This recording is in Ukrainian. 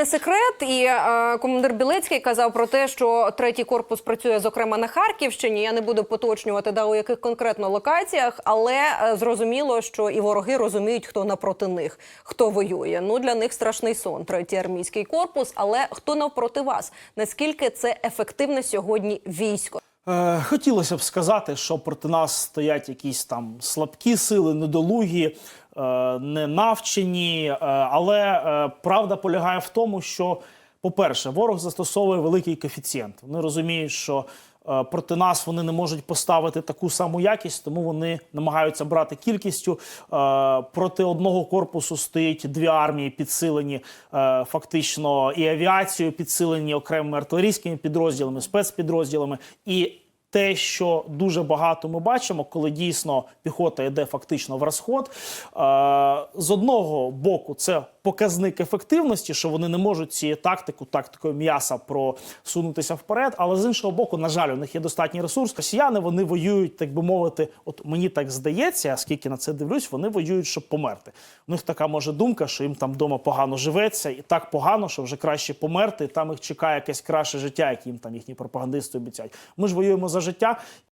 не секрет, і е, командир Білецький казав про те, що третій корпус працює зокрема на Харківщині. Я не буду поточнювати да у яких конкретно локаціях, але е, зрозуміло, що і вороги розуміють, хто напроти них, хто воює. Ну для них страшний сон, третій армійський корпус. Але хто навпроти вас? Наскільки це ефективне сьогодні військо? Е, Хотілося б сказати, що проти нас стоять якісь там слабкі сили, недолугі, е, ненавчені. е, Але е, правда полягає в тому, що, по-перше, ворог застосовує великий коефіцієнт. Вони розуміють, що проти нас вони не можуть поставити таку саму якість, тому вони намагаються брати кількістю. Проти одного корпусу стоїть дві армії, підсилені фактично і авіацією, підсилені окремими артилерійськими підрозділами, спецпідрозділами. І те, що дуже багато ми бачимо, коли дійсно піхота йде фактично в розход. Е, з одного боку, це показник ефективності, що вони не можуть цією тактику, тактикою м'яса просунутися вперед. Але з іншого боку, на жаль, у них є достатній ресурс. Росіяни вони воюють, так би мовити, от мені так здається, скільки на це дивлюсь, вони воюють, щоб померти. У них така може думка, що їм там вдома погано живеться, і так погано, що вже краще померти. і Там їх чекає якесь краще життя, яке їм там їхні пропагандисти обіцяють. Ми ж воюємо за життя.